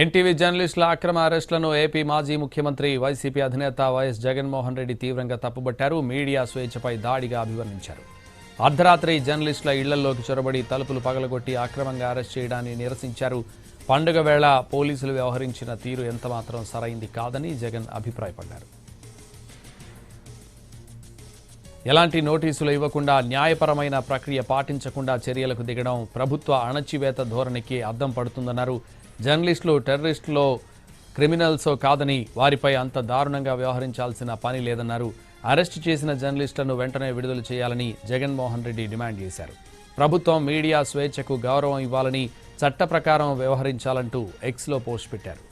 NTV జర్నలిస్టుల అక్రమ అరెస్టులను AP మాజీ ముఖ్యమంత్రి వైసీపీ అధినేత వైఎస్ జగన్మోహన్ రెడ్డి తీవ్రంగా తప్పుబట్టారు. మీడియా స్వేచ్ఛపై దాడిగా అభివర్ణించారు. అర్ధరాత్రి జర్నలిస్టుల ఇళ్ళలోకి చొరబడి తలుపులు పగలగొట్టి అక్రమంగా అరెస్ట్ చేయడాన్ని నిరసించారు. పండుగ వేళ పోలీసులు వ్యవహరించిన తీరు ఎంతమాత్రం సరైంది కాదని జగన్ అభిప్రాయపడ్డారు. ఎలాంటి నోటీసులు ఇవ్వకుండా న్యాయపరమైన ప్రక్రియ పాటించకుండా చర్యలకు దిగడం ప్రభుత్వ అణచివేత ధోరణికి అద్దం పడుతుందన్నారు. జర్నలిస్టులు టెర్రరిస్టులో క్రిమినల్సో కాదని వారిపై అంత దారుణంగా వ్యవహరించాల్సిన పని లేదన్నారు. అరెస్టు చేసిన జర్నలిస్టులను వెంటనే విడుదల చేయాలని జగన్మోహన్ రెడ్డి డిమాండ్ చేశారు. ప్రభుత్వం మీడియా స్వేచ్ఛకు గౌరవం ఇవ్వాలని చట్ట ప్రకారం వ్యవహరించాలంటూ ఎక్స్లో పోస్ట్ పెట్టారు.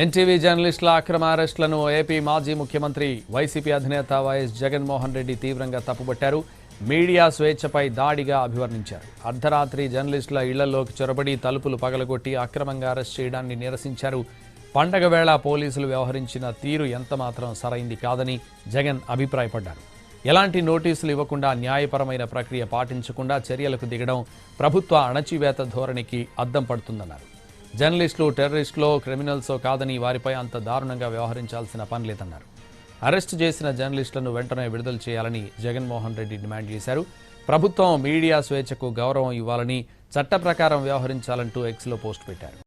ఎన్టీవీ జర్నలిస్టుల అక్రమ అరెస్టులను ఏపీ మాజీ ముఖ్యమంత్రి వైసీపీ అధినేత వైఎస్ జగన్మోహన్ రెడ్డి తీవ్రంగా తప్పుపట్టారు మీడియా స్వేచ్ఛపై దాడిగా అభివర్ణించారు. అర్ధరాత్రి జర్నలిస్టుల ఇళ్ళలోకి చొరబడి తలుపులు పగలగొట్టి అక్రమంగా అరెస్ట్ చేయడాన్ని నిరసించారు. పండగ వేళ పోలీసులు వ్యవహరించిన తీరు ఎంతమాత్రం సరైంది కాదని జగన్ అభిప్రాయపడ్డారు. ఎలాంటి నోటీసులు ఇవ్వకుండా న్యాయపరమైన ప్రక్రియ పాటించకుండా చర్యలకు దిగడం ప్రభుత్వ అణచివేత ధోరణికి అద్దం పడుతుందన్నారు. జర్నలిస్టులు టెర్రరిస్టులో క్రిమినల్సో కాదని వారిపై అంత దారుణంగా వ్యవహరించాల్సిన పని లేదన్నారు. అరెస్టు చేసిన జర్నలిస్టులను వెంటనే విడుదల చేయాలని జగన్మోహన్ రెడ్డి డిమాండ్ చేశారు. ప్రభుత్వం మీడియా స్వేచ్ఛకు గౌరవం ఇవ్వాలని చట్ట ప్రకారం వ్యవహరించాలంటూ ఎక్స్లో పోస్ట్ పెట్టారు.